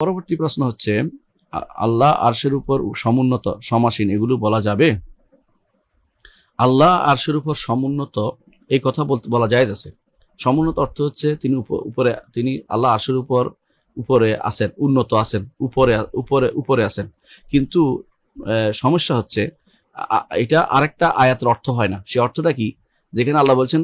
পরবর্তী প্রশ্ন হচ্ছে আল্লাহ আরশের উপর সমুন্নত সমাসীন এগুলো বলা যাবে? আল্লাহ আরশের উপর সমুন্নত, এই কথা বলতে, বলা যায় আছে। সমুন্নত অর্থ হচ্ছে তিনি উপরে, তিনি আল্লাহ আরশের উপর, উপরে আছেন, উন্নত আছেন, উপরে উপরে উপরে আছেন। কিন্তু সমস্যা হচ্ছে এটা আরেকটা আয়াতের অর্থ হয় না। সে অর্থটা কি? যেখানে আল্লাহ বলছেন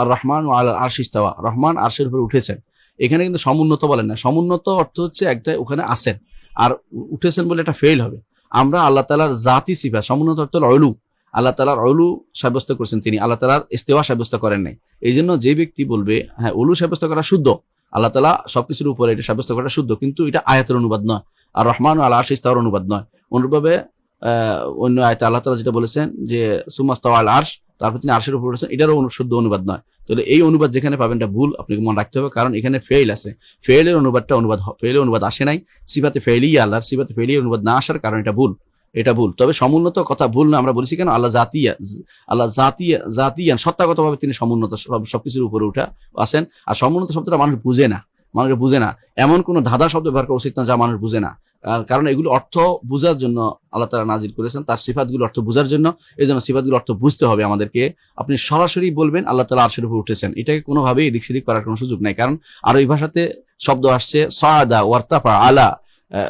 আর রহমান আল আরশিস্তাওয়া রহমান আরশের উপর উঠেছেন। এখানে কিন্তু সমুন্নত বলেন না। সমুন্নত অর্থ হচ্ছে একটা ওখানে আসেন আর উঠেছেন বলে এটা ফেল হবে। আমরা আল্লাহ তালার জাতি সিফা সমুন্নত অর্থ অলু আল্লাহ তালার অলু সাব্যস্ত করছেন তিনি। আল্লাহ তালার ইস্তেওয়া সাব্যস্ত করেন নাই। এই জন্য যে ব্যক্তি বলবে হ্যাঁ অলু সাব্যস্ত করা শুদ্ধ। আল্লাহ তালা সবকিছুর উপরে এটা সাব্যস্ত করা শুদ্ধ। কিন্তু এটা আয়াতের অনুবাদ নয়। আর রহমান আল্লাহ আশিস অনুবাদ নয়। অনুরূপভাবে অন্য আয়তে আল্লাহ তালা যেটা বলেছেন যে সুমাস্তাওয়া আল আর্শ। তারপর তিনি আর্শের উপর বলেছেন এটারও শুদ্ধ অনুবাদ নয়। তাহলে এই অনুবাদ যেখানে পাবেন এটা ভুল, আপনাকে মনে রাখতে হবে। কারণ এখানে ফেইল আছে। ফেইলের অনুবাদটা অনুবাদ ফেইলের অনুবাদ আসে নাই। সিবাতে ফেইলি আল্লাহর সিবাতে ফেইলি অনুবাদ না আসার কারণ এটা ভুল। এটা ভুল। তবে সমুন্নত কথা ভুল না, আমরা বলেছি কেন? আল্লাহ জাতিয়া আল্লাহ জাতিয়া, জাতিয়ান, সত্তাগতভাবে তিনি সমুন্নত সব সবকিছুর উপরে উঠা আসেন আর সমুন্নত শব্দটা মানুষ বুঝে না। মানুষ বুঝে না। এমন কোন ধাঁধা শব্দ ব্যবহার করা উচিত না যা মানুষ বুঝে না। কারণ এগুলো অর্থ বোঝার জন্য আল্লাহ তারা নাজির করেছেন, তার সিফাতগুলো অর্থ বোঝার জন্য। এই জন্য সিফাতগুলো অর্থ বুঝতে হবে আমাদেরকে। আপনি সরাসরি বলবেন, আল্লাহ তালা আরশের উপর উঠেছেন। এটাকে কোনোভাবেই এদিক সেদিক করার কোনো সুযোগ নাই। কারণ আর ওই ভাষাতে শব্দ আসছে, সাদা ওয়ার্তাফা আলা।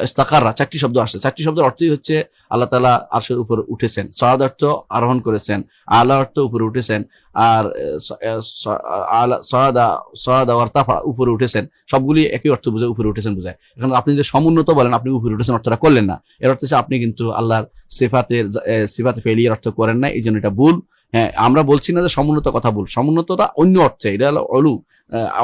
ইস্তাকাররা, চারটি শব্দ আসছে। চারটি শব্দের অর্থই হচ্ছে আল্লাহ তালা আরশের উপর উঠেছেন। সাদ অর্থ আরোহণ করেছেন, আলা অর্থ উপরে উঠেছেন, আর সহাদা সহাদা ওয়ার্তাফা উপরে উঠেছেন। সবগুলি একই অর্থ বুঝে উপরে উঠেছেন বোঝায়। এখন আপনি যে সমুন্নত বলেন, আপনি উপরে উঠেছেন অর্থটা করলেন না। এর অর্থ হচ্ছে আপনি কিন্তু আল্লাহর সিফাতের সিফাতে ফেলিয়ার অর্থ করেন না এই জন্য এটা ভুল। হ্যাঁ আমরা বলছি না যে সমুন্নত কথা ভুল। সমুন্নতটা অন্য অর্থে, এটা হলো অলু।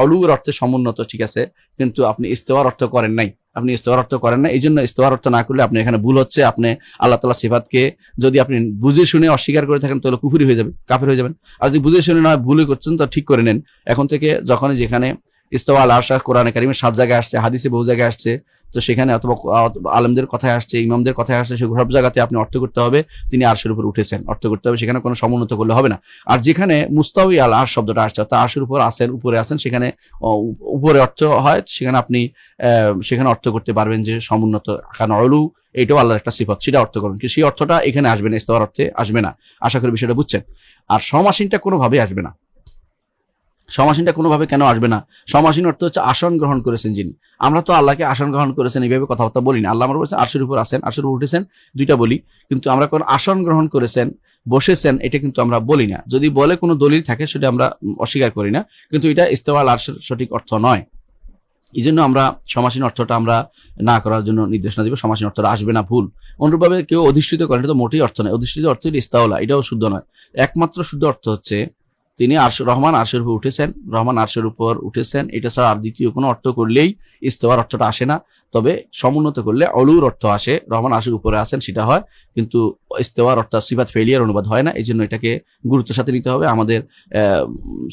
অলুর অর্থে সমুন্নত, ঠিক আছে। কিন্তু আপনি ইস্তেওয়ার অর্থ করেন নাই। আপনি ইস্তোয়ার অর্থ করেন না। এই জন্য ইস্তোয়ার অর্থ না করলে আপনি এখানে ভুল হচ্ছে। আপনি আল্লাহ তালা সিফাতকে যদি আপনি বুঝে শুনে অস্বীকার করে থাকেন, তাহলে কুফুরি হয়ে যাবে, কাফের হয়ে যাবেন। আর যদি বুঝে শুনে না, ভুলই করছেন, তো ঠিক করে নেন। এখন থেকে যখনই যেখানে ইস্তফা আল আশা কোরআনে কারিমের সাত জায়গায় আসছে, হাদিসে বহু জায়গায় আসছে। তো সেখানে অথবা আলমদের কথায় আসছে, ইমামদের কথায় আসছে, সে সব জায়গাতে আপনি অর্থ করতে হবে, তিনি আরশের উপর উঠেছেন। অর্থ করতে হবে, সেখানে কোনো সমুন্নত করলে হবে না। আর যেখানে মুস্তাউই আল আশ শব্দটা আসছে, অর্থাৎ আরশের উপর আসেন উপরে আসেন সেখানে উপরে অর্থ হয়, সেখানে আপনি সেখানে অর্থ করতে পারবেন যে সমুন্নত কারণ অলু এটাও আল্লাহর একটা সিফত, সেটা অর্থ করবেন। সেই অর্থটা এখানে আসবে না ইস্তফার অর্থে আসবে না। আশা করি বিষয়টা বুঝছেন। আর সমাসীনটা কোনোভাবে আসবে না। সমাসীনটা কোনোভাবে কেন আসবে না? সমাসীন অর্থ হচ্ছে আসন গ্রহণ করেছেন যিনি। আমরা তো আল্লাহকে আসন গ্রহণ করেছেন, এইভাবে কথাবার্তা বলি না আল্লাহ আমরা বলছেন, আরশের উপর আসেন, আরশের উপর উঠেছেন, দুইটা বলি। কিন্তু আমরা কোন আসন গ্রহণ করেছেন, বসেছেন, এটা কিন্তু আমরা বলি না। যদি বলে কোনো দলিল থাকে, সেটা আমরা অস্বীকার করি না। কিন্তু এটা ইস্তেওয়াল আরশের সঠিক অর্থ নয়। এই জন্য আমরা সমাসীন অর্থটা আমরা না করার জন্য নির্দেশনা দিব, সমাসীন অর্থটা আসবে না, ভুল। অনুরূপভাবে কেউ অধিষ্ঠিত করেন এটা তো মোটেই অর্থ নয়। অধিষ্ঠিত অর্থ ইস্তাওলা এটাও শুদ্ধ নয়। একমাত্র শুদ্ধ অর্থ হচ্ছে তিনি আরশ রহমান আরশের উপর উঠেছেন রহমান আরশের উপর উঠেছেন এটা ছাড়া আর দ্বিতীয় কোনো অর্থ করলেই ইস্তেওয়ার অর্থটা আসে না তবে সমুন্নত করলে অলুর অর্থ আসে রহমান আরশের উপরে আসেন সেটা হয় কিন্তু ইস্তেওয়ার অর্থ সিবাত ফেলিয়ার অনুবাদ হয় না এই জন্য এটাকে গুরুত্বের সাথে নিতে হবে আমাদের আহ,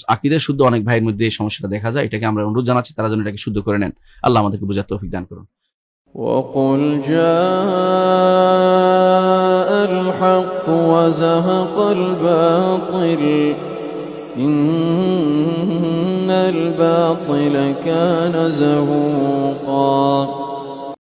আকিদের শুদ্ধ অনেক ভাইয়ের মধ্যে এই সমস্যাটা দেখা যায় এটাকে আমরা অনুরোধ জানাচ্ছি তারা যেন এটাকে শুদ্ধ করে নেন আল্লাহ আমাদেরকে বোঝার তৌফিক দান করুন وقل جاء الحق وزهق الباطل إن الباطل كان زهوقا.